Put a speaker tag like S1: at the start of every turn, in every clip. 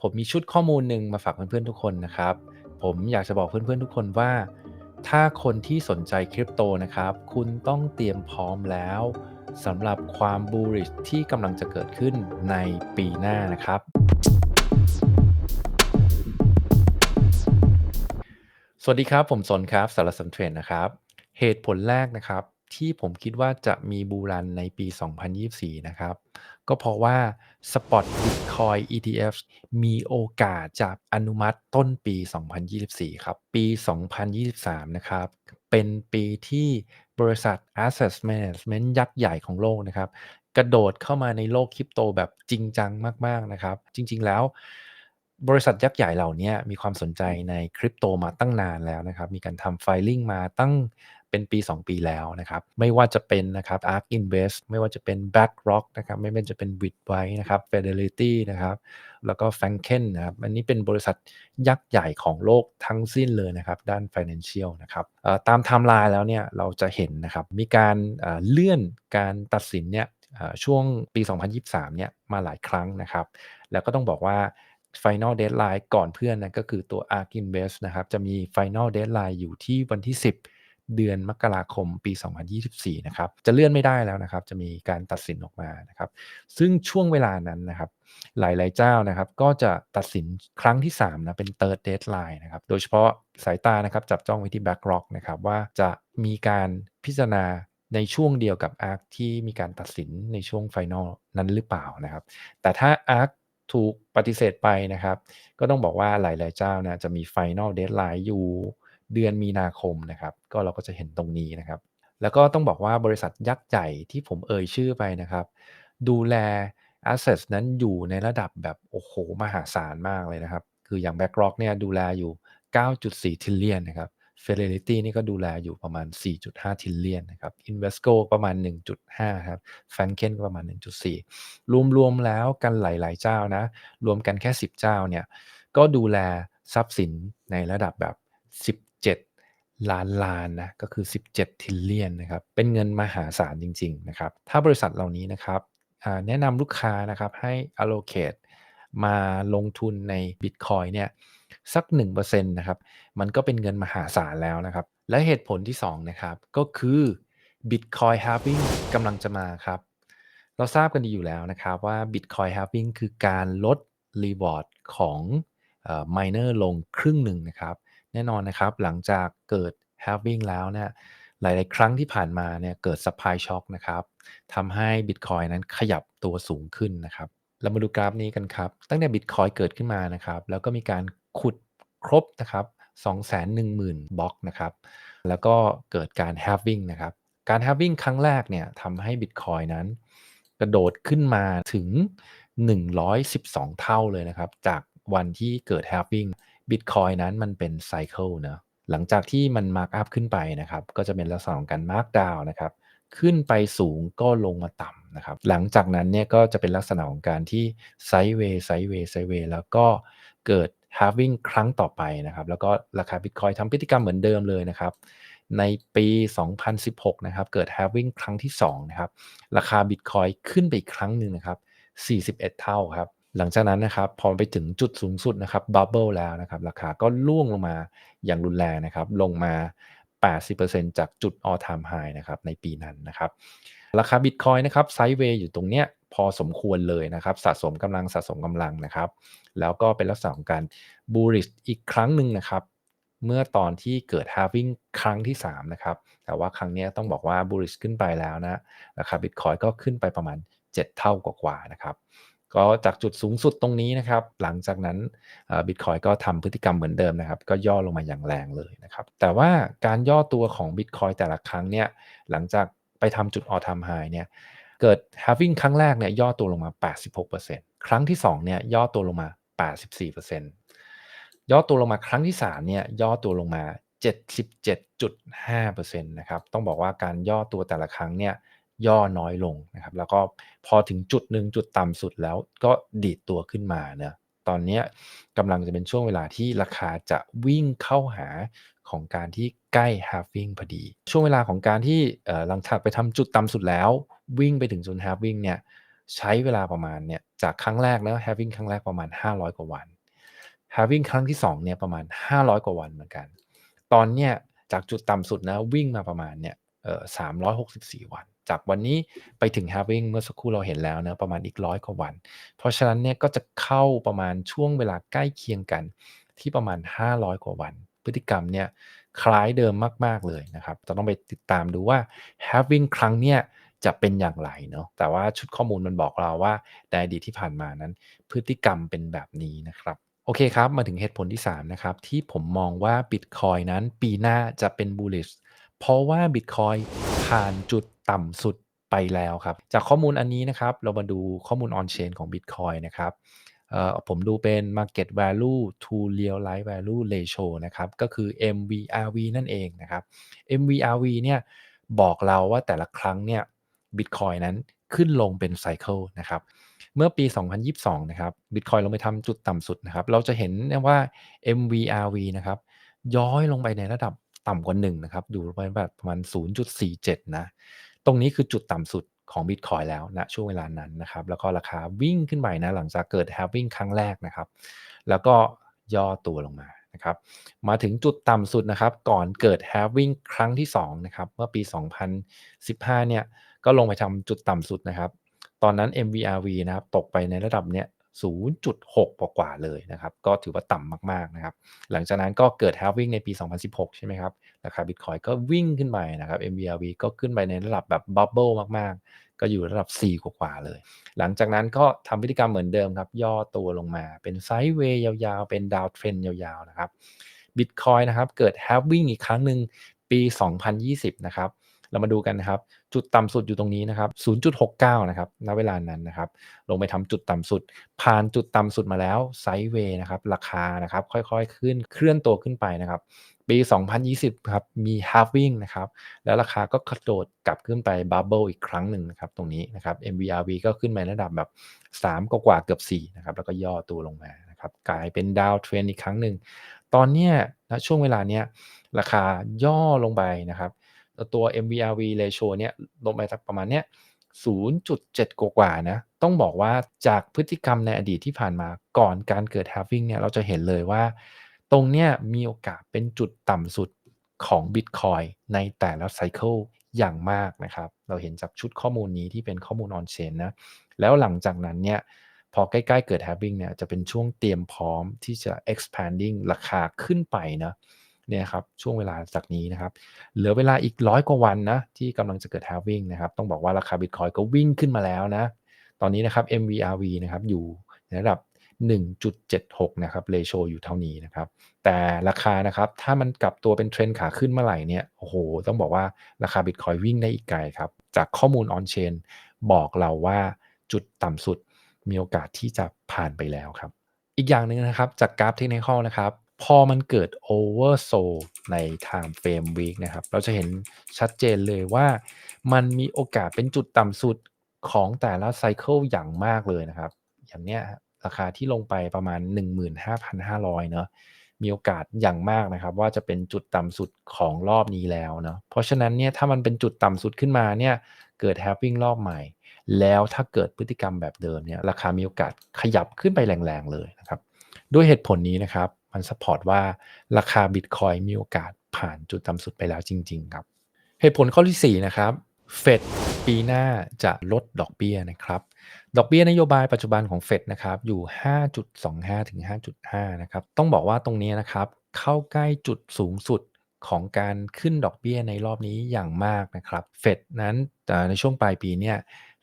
S1: ผมมีชุดข้อมูลหนึ่งมาฝากเพื่อนๆทุกคนนะครับ ผมอยากจะบอกเพื่อนๆทุกคนว่า ถ้าคนที่สนใจคริปโตนะครับ คุณต้องเตรียมพร้อมแล้วสำหรับความบูริชที่กำลังจะเกิดขึ้นในปีหน้านะครับ สวัสดีครับ ผมสนครับสารสนเทรนนะครับ เหตุผลแรกนะครับ ที่ผมคิดว่าจะมีบูรันในปี 2024 นะครับ ก็เพราะว่า Spot Bitcoin ETF มีโอกาสจะอนุมัติต้นปี 2024 ครับ ปี 2023 นะครับ เป็นปีที่บริษัท Asset Management ยักษ์ใหญ่ของโลกนะครับ กระโดดเข้ามาในโลกคริปโตแบบจริงจังมาก ๆ นะครับ จริง ๆ แล้ว บริษัทยักษ์ใหญ่เหล่านี้มีความสนใจในคริปโตมาตั้งนานแล้วนะครับ มีการทำ filing มาตั้งเป็นปี 2 ปีแล้วนะครับ ไม่ว่าจะเป็นนะครับ ARK Invest ไม่ว่าจะเป็น BlackRock นะครับ ไม่ว่าจะเป็น Bitwise นะครับ Fidelity นะครับ แล้วก็ f a n k e n นะครับ อันนี้เป็นบริษัทยักษ์ใหญ่ของโลกทั้งสิ้นเลยนะครับ ด้าน Financial นะครับตามไทม์ไลน์แล้วเนี่ยเราจะเห็นนะครับ มีการเลื่อนการตัดสินเนี่ยช่วงปี 2023 เนี่ยมาหลายครั้งนะครับ แล้วก็ต้องบอกว่า Final Deadline ก่อนเพื่อนนะก็คือตัว ARK Invest นะครับ จะมี Final Deadline อยู่ที่วันที่ 10 เดือนมกราคมปี 2024 นะครับ จะเลื่อนไม่ได้แล้วนะครับ จะมีการตัดสินออกมานะครับ ซึ่งช่วงเวลานั้นนะครับ หลายๆเจ้านะครับ ก็จะตัดสินครั้งที่3นะเป็น Third Deadline นะครับ โดยเฉพาะสายตานะครับจับจ้องไว้ที่ BlackRock นะครับว่าจะมีการพิจารณาในช่วงเดียวกับ ARK ที่มีการตัดสินในช่วง Final นั้นหรือเปล่านะครับ แต่ถ้า ARK ถูกปฏิเสธไปนะครับ ก็ต้องบอกว่าหลายๆเจ้านะจะมี Final Deadline อยู่เดือนมีนาคมนะครับ ก็เราก็จะเห็นตรงนี้นะครับ แล้วก็ต้องบอกว่าบริษัทยักษ์ใหญ่ที่ผมเอ่ยชื่อไปนะครับ ดูแล Assets นั้นอยู่ในระดับแบบโอ้โฮมหาศาลมากเลยนะครับ คืออย่าง BlackRock เนี่ยดูแลอยู่ 9.4 Trillion นะครับ Fidelity นี่ก็ดูแลอยู่ประมาณ 4.5 Trillion นะครับ Invesco ประมาณ 1.5 ครับ Franken ก็ประมาณ 1.4 รวมๆแล้วกันหลายๆเจ้านะ รวมกันแค่ 10 เจ้าเนี่ย ก็ดูแลทรัพย์สินในระดับแบบ 17 ล้านล้านนะ ก็คือ 17 Trillion นะครับ เป็นเงินมหาศาลจริง ๆ นะครับ ถ้าบริษัทเหล่านี้นะครับแนะนำลูกค้านะครับให้ allocate มาลงทุนในบิตคอยน์เนี่ย สัก1%นะครับ มันก็เป็นเงินมหาศาลแล้วนะครับ และเหตุผลที่2นะครับ ก็คือ Bitcoin Halving กำลังจะมาครับ เราทราบกันดีอยู่แล้วนะครับว่า Bitcoin Halving คือการลด Reward ของเอ่อ Miner ลงครึ่งหนึ่งนะครับ แน่นอนนะครับ หลังจากเกิด Halving แล้วเนี่ยหลาย ๆ ครั้งที่ผ่านมาเนี่ยเกิด Supply Shock นะครับทำให้บิตคอยนั้นขยับตัวสูงขึ้นนะครับเรามาดูกราฟนี้กันครับ ตั้งแต่บิตคอยเกิดขึ้นมานะครับ แล้วก็มีการ ขุดครบนะครับ210,000บล็อกนะครับแล้วก็เกิดการ Halving นะครับการ Halving ครั้งแรกเนี่ยทำให้บิตคอยนั้น กระโดดขึ้นมาถึง 112 เท่าเลยนะครับ จากวันที่เกิด Halving บิตคอยนั้นมันเป็นไซเคิลเนาะหลังจากที่มัน Mark Up ขึ้นไปนะครับ ก็จะเป็นลักษณะของการ Mark Down นะครับขึ้นไปสูงก็ลงมาต่ำนะครับ หลังจากนั้นเนี่ยก็จะเป็นลักษณะของการที่ไซด์เวย์ไซด์เวย์ไซด์เวย์แล้วก็เกิด halving ครั้งต่อไปนะครับ แล้วก็ราคา Bitcoin ทำพฤติกรรมเหมือนเดิมเลยนะครับ ในปี 2016 นะครับ เกิด halving ครั้งที่2นะครับ ราคา Bitcoin ขึ้นไปอีกครั้งหนึ่งนะครับ 41 เท่าครับ หลังจากนั้นนะครับ พอไปถึงจุดสูงสุดนะครับบับเบิลแล้วนะครับ ราคาก็ล่วงลงมาอย่างรุนแรงนะครับ ลงมา 80%จากจุด all time high นะครับ ในปีนั้นนะครับ ราคา Bitcoin นะครับไซด์เวย์อยู่ตรงเนี้ย พอสมควรเลยนะครับ สะสมกำลังสะสมกำลังนะครับ แล้วก็เป็นลักษณะของการ bullish อีกครั้งหนึ่งนะครับเมื่อตอนที่เกิด halving ครั้งที่ 3 นะครับ แต่ว่าครั้งนี้ต้องบอกว่า bullish ขึ้นไปแล้วนะราคา Bitcoin ก็ขึ้นไปประมาณ 7 เท่ากว่าๆนะครับ ก็จากจุดสูงสุดตรงนี้นะครับ หลังจากนั้นบิตคอยก็ทำพฤติกรรมเหมือนเดิมนะครับ ก็ย่อลงมาอย่างแรงเลยนะครับ แต่ว่าการย่อตัวของบิตคอยแต่ละครั้งเนี่ย หลังจากไปทำจุด all time high เนี่ย เกิด halving ครั้งแรกเนี่ยย่อตัวลงมา 86%ครั้งที่2เนี่ยย่อตัวลงมา 84%ย่อตัวลงมาครั้งที่3เนี่ยย่อตัวลงมา 77.5%นะครับต้องบอกว่าการย่อตัวแต่ละครั้งเนี่ยย่อน้อยลงนะครับแล้วก็พอถึงจุดหนึ่งจุดต่ำสุดแล้วก็ดีดตัวขึ้นมาเนะตอนนี้กำลังจะเป็นช่วงเวลาที่ราคาจะวิ่งเข้าหาของการที่ใกล้ halving พอดี ช่วงเวลาของการที่หลังจากไปทำจุดต่ำสุดแล้ว วิ่งไปถึงจุด halving เนี่ยใช้เวลาประมาณเนี่ยจากครั้งแรกเนาะ halving ครั้งแรกประมาณ 500 กว่าวัน halving ครั้งที่2เนี่ยประมาณ 500 กว่าวันเหมือนกัน ตอนเนี้ยจากจุดต่ำสุดนะวิ่งมาประมาณเนี่ยเอ่อ364วัน จากวันนี้ไปถึง halving เมื่อสักครู่เราเห็นแล้วนะประมาณอีกร้อยกว่าวัน เพราะฉะนั้นเนี่ยก็จะเข้าประมาณช่วงเวลาใกล้เคียงกันที่ประมาณ 500 กว่าวัน พฤติกรรมเนี่ยคล้ายเดิมมาก ๆ เลยนะครับจะต้องไปติดตามดูว่า halving ครั้งเนี้ย จะเป็นอย่างไรเนาะแต่ว่าชุดข้อมูลมันบอกเราว่าในอดีตที่ผ่านมานั้น พฤติกรรมเป็นแบบนี้นะครับโอเคครับ มาถึงเหตุผลที่ 3 นะครับ ที่ผมมองว่า Bitcoin นั้นปีหน้าจะเป็น bullish เพราะว่า Bitcoin ผ่านจุดต่ำสุดไปแล้วครับ จากข้อมูลอันนี้นะครับ เรามาดูข้อมูล on chain ของ Bitcoin นะครับผมดูเป็น market value to realized value ratio นะครับ ก็คือ MVRV นั่นเองนะครับ MVRV เนี่ยบอกเราว่าแต่ละครั้งเนี่ย Bitcoin นั้นขึ้นลงเป็นไซเคิลนะครับเมื่อปี 2022 นะครับ Bitcoin ลงไปทำจุดต่ำสุดนะครับเราจะเห็นว่า MVRV นะครับย้อยลงไปในระดับต่ำกว่า1นะครับอยู่ประมาณแบบประมาณ 0.47 นะตรงนี้คือจุดต่ำสุดของ Bitcoin แล้วณนะช่วงเวลานั้นนะครับแล้วก็ราคาวิ่งขึ้นไปนะหลังจากเกิด halving ครั้งแรกนะครับ แล้วก็ย่อตัวลงมานะครับมาถึงจุดต่ำสุดนะครับ ก่อนเกิด halving ครั้งที่2นะครับเมื่อปี 2015 เนี่ย ก็ลงไปทำจุดต่ำสุดนะครับ ตอนนั้น MVRV นะครับตกไปในระดับเนี้ย0.6 กว่าๆเลยนะครับ ก็ถือว่าต่ำมากๆนะครับ หลังจากนั้นก็เกิด halving ในปี 2016 ใช่ไหมครับ ราคา Bitcoin ก็วิ่งขึ้นไปนะครับ MVRV ก็ขึ้นไปในระดับแบบบับเบิลมากๆ ก็อยู่ระดับ 4 กว่าๆเลย หลังจากนั้นก็ทำพฤติกรรมเหมือนเดิมครับ ย่อตัวลงมา เป็นไซด์เวย์ยาวๆ เป็นดาวเทรนยาวๆ นะครับ Bitcoin นะครับ เกิด halving อีกครั้งหนึ่งปี 2020 นะครับ เรามาดูกันนะครับ จุดต่ำสุดอยู่ตรงนี้นะครับ 0.69 นะครับ ณ เวลานั้นนะครับ ลงไปทำจุดต่ำสุด ผ่านจุดต่ำสุดมาแล้วไซด์เวย์นะครับ ราคานะครับ ค่อยๆ ขึ้น เคลื่อนตัวขึ้นไปนะครับ ปี 2020 ครับ มี halving นะครับ แล้วราคาก็กระโดดกลับขึ้นไปบับเบิลอีกครั้งหนึ่งนะครับ ตรงนี้นะครับ MVRV ก็ขึ้นไประดับแบบ 3 กว่าเกือบ4นะครับ แล้วก็ย่อตัวลงมานะครับกลายเป็นดาวเทรนอีกครั้งหนึ่ง ตอนเนี้ยณช่วงเวลาเนี้ยราคาย่อลงไปนะครับ ตัว MVRV ratio เนี่ยลงไปสักประมาณเนี้ย0.7 กว่าๆนะ ต้องบอกว่าจากพฤติกรรมในอดีตที่ผ่านมาก่อนการเกิด halving เนี่ย เราจะเห็นเลยว่า ตรงเนี้ยมีโอกาสเป็นจุดต่ำสุดของ Bitcoin ในแต่ละไซเคิลอย่างมากนะครับ เราเห็นจากชุดข้อมูลนี้ที่เป็นข้อมูล on chain นะ แล้วหลังจากนั้นเนี่ยพอใกล้ๆเกิด halving เนี่ยจะเป็นช่วงเตรียมพร้อมที่จะ expanding ราคาขึ้นไปนะ เนี่ยครับช่วงเวลาจากนี้นะครับเหลือเวลาอีกร้อยกว่าวันนะที่กำลังจะเกิด halving นะครับต้องบอกว่าราคา Bitcoin ก็วิ่งขึ้นมาแล้วนะตอนนี้นะครับ MVRV นะครับอยู่ในระดับ 1.76 นะครับ ratio อยู่เท่านี้นะครับ แต่ราคานะครับ ถ้ามันกลับตัวเป็นเทรนขาขึ้นเมื่อไหร่เนี่ย โอ้โห ต้องบอกว่าราคา Bitcoin วิ่งได้อีกไกลครับ จากข้อมูล on chain บอกเราว่าจุดต่ำสุดมีโอกาสที่จะผ่านไปแล้วครับ อีกอย่างหนึ่งนะครับ จากกราฟเทคนิคอนะครับ พอมันเกิด oversold ใน time frame week นะครับ เราจะเห็นชัดเจนเลยว่ามันมีโอกาสเป็นจุดต่ำสุดของแต่ละไซเคิลอย่างมากเลยนะครับ อย่างเนี้ยราคาที่ลงไปประมาณ 15,500 เนาะมีโอกาสอย่างมากนะครับ ว่าจะเป็นจุดต่ำสุดของรอบนี้แล้วเนาะเพราะฉะนั้นเนี่ยถ้ามันเป็นจุดต่ำสุดขึ้นมาเนี่ยเกิด halving รอบใหม่ แล้วถ้าเกิดพฤติกรรมแบบเดิมเนี่ยราคามีโอกาสขยับขึ้นไปแรงๆเลยนะครับ ด้วยเหตุผลนี้นะครับ มันสปอร์ตว่าราคา Bitcoin มีโอกาสผ่านจุดต่ำสุดไปแล้วจริง ๆ ครับ เหตุผลข้อที่ 4 นะครับเฟดปีหน้าจะลดดอกเบี้ยนะครับ ดอกเบี้ยนโยบายปัจจุบันของเฟดนะครับอยู่ 5.25 ถึง 5.5 นะครับ ต้องบอกว่าตรงนี้นะครับ เข้าใกล้จุดสูงสุดของการขึ้นดอกเบี้ยในรอบนี้อย่างมากนะครับ เฟดนั้นในช่วงปลายปีเนี่ย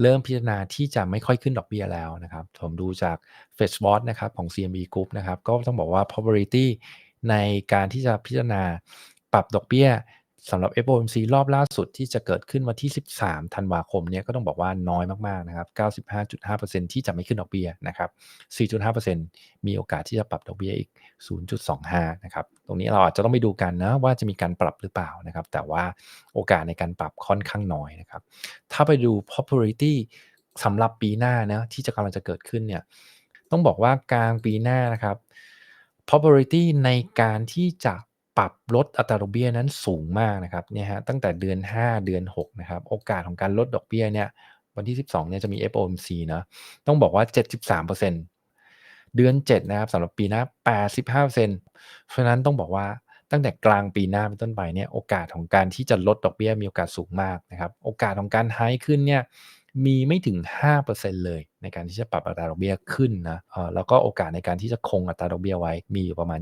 S1: เริ่มพิจารณาที่จะไม่ค่อยขึ้นดอกเบี้ยแล้วนะครับผมดูจาก Fed Watch นะครับของ CMB Group นะครับก็ต้องบอกว่า probability ในการที่จะพิจารณาปรับดอกเบี้ย สำหรับ FOMC รอบล่าสุดที่จะเกิดขึ้นวันที่ 13 ธันวาคมเนี่ยก็ต้องบอกว่าน้อยมากๆนะครับ 95.5%ที่จะไม่ขึ้นดอกเบี้ยนะครับ 4.5%มีโอกาสที่จะปรับดอกเบี้ยอีก 0.25 นะครับ ตรงนี้เราอาจจะต้องไปดูกันนะว่าจะมีการปรับหรือเปล่านะครับ แต่ว่าโอกาสในการปรับค่อนข้างน้อยนะครับ ถ้าไปดู probability สำหรับปีหน้านะที่จะกำลังจะเกิดขึ้นเนี่ยต้องบอกว่ากลางปีหน้านะครับ probability ในการที่จะ ปรับลดอัตราดอกเบี้ยนั้นสูงมากนะครับเนี่ยฮะตั้งแต่เดือน 5 เดือน6นะครับโอกาสของการลดดอกเบี้ยเนี่ยวันที่ 12เนี่ยจะมี FOMC เนาะต้องบอกว่า 73%เดือน 7 นะครับสำหรับปีหน้า 85%เพราะฉะนั้นต้องบอกว่าตั้งแต่กลางปีหน้าเป็นต้นไปเนี่ยโอกาสของการที่จะลดดอกเบี้ยมีโอกาสสูงมากนะครับโอกาสของการไฮขึ้นเนี่ย มีไม่ถึง 5%เลยในการที่จะปรับอัตราดอกเบี้ยขึ้นนะเอ่อแล้วก็โอกาสในการที่จะคงอัตราดอกเบี้ยไว้มีอยู่ประมาณ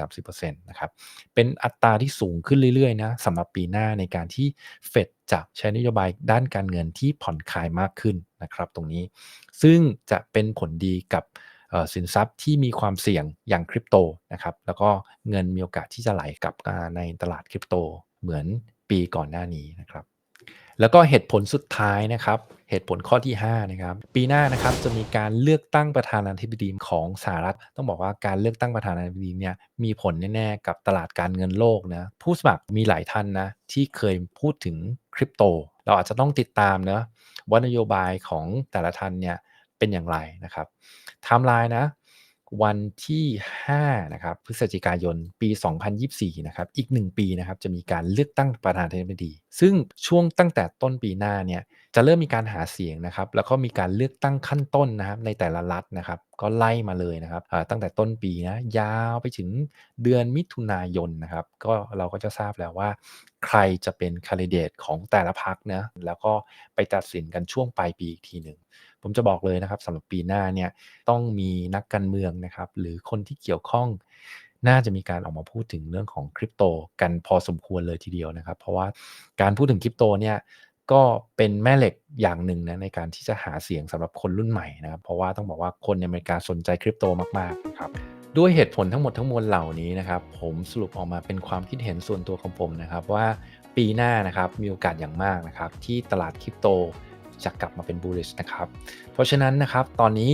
S1: 20-30%นะครับ เป็นอัตราที่สูงขึ้นเรื่อยๆนะสำหรับปีหน้าในการที่เฟดจะใช้นโยบายด้านการเงินที่ผ่อนคลายมากขึ้นนะครับตรงนี้ ซึ่งจะเป็นผลดีกับสินทรัพย์ที่มีความเสี่ยงอย่างคริปโตนะครับ แล้วก็เงินมีโอกาสที่จะไหลกลับมาในตลาดคริปโตเหมือนปีก่อนหน้านี้นะครับ แล้วก็เหตุผลสุดท้ายนะครับ เหตุผลข้อที่5นะครับปีหน้านะครับจะมีการเลือกตั้งประธานาธิบดีของสหรัฐ ต้องบอกว่าการเลือกตั้งประธานาธิบดีเนี่ยมีผลแน่ๆกับตลาดการเงินโลกนะผู้สมัครมีหลายท่านนะที่เคยพูดถึงคริปโต เราอาจจะต้องติดตามนะว่านโยบายของแต่ละท่านเนี่ยเป็นอย่างไรนะครับไทม์ไลน์นะ วันที่5นะครับพฤศจิกายนปี 2024นะครับอีก 1 ปีนะครับจะมีการเลือกตั้งประธานาธิบดี ซึ่งช่วงตั้งแต่ต้นปีหน้าเนี่ยจะเริ่มมีการหาเสียงนะครับแล้วก็มีการเลือกตั้งขั้นต้นนะครับในแต่ละรัฐนะครับก็ไล่มาเลยนะครับตั้งแต่ต้นปีนะยาวไปถึงเดือนมิถุนายนนะครับก็เราก็จะทราบแล้วว่า ใครจะเป็นค a นดิเดตของแต่ละพรรคนะแล้วก็ไปตัดสินกันช่วงปลายปีอีกทีหนึ่ง ผมจะบอกเลยนะครับสำหรับปีหน้าเนี่ยต้องมีนักการเมืองนะครับ หรือคนที่เกี่ยวข้อง น่าจะมีการออกมาพูดถึงเรื่องของคริปโตกันพอสมควรเลยทีเดียวนะครับ เพราะว่าการพูดถึงคริปโตเนี่ยก็เป็นแม่เหล็กอย่างหนึ่งนะในการที่จะหาเสียงสำหรับคนรุ่นใหม่นะครับ เพราะว่าต้องบอกว่าคนในอเมริกาสนใจคริปโตมากๆครับด้วยเหตุผลทั้งหมดทั้งมวลเหล่านี้นะครับ ผมสรุปออกมาเป็นความคิดเห็นส่วนตัวของผมนะครับ ว่าปีหน้านะครับมีโอกาสอย่างมากนะครับ ที่ตลาดคริปโต จะกลับมาเป็น bullish นะครับ เพราะฉะนั้นนะครับตอนนี้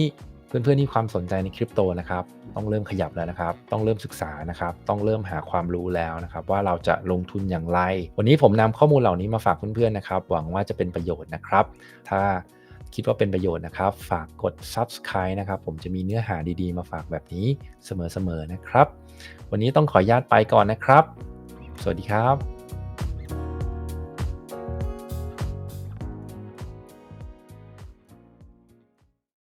S1: เพื่อนๆที่ความสนใจในคริปโตนะครับต้องเริ่มขยับแล้วนะครับ ต้องเริ่มศึกษานะครับ ต้องเริ่มหาความรู้แล้วนะครับ ว่าเราจะลงทุนอย่างไร วันนี้ผมนำข้อมูลเหล่านี้มาฝากเพื่อนๆนะครับ หวังว่าจะเป็นประโยชน์นะครับ ถ้าคิดว่าเป็นประโยชน์นะครับ ฝากกด subscribe นะครับ ผมจะมีเนื้อหาดีๆ มาฝากแบบนี้เสมอๆนะครับ วันนี้ต้องขออนุญาตไปก่อนนะครับ สวัสดีครับ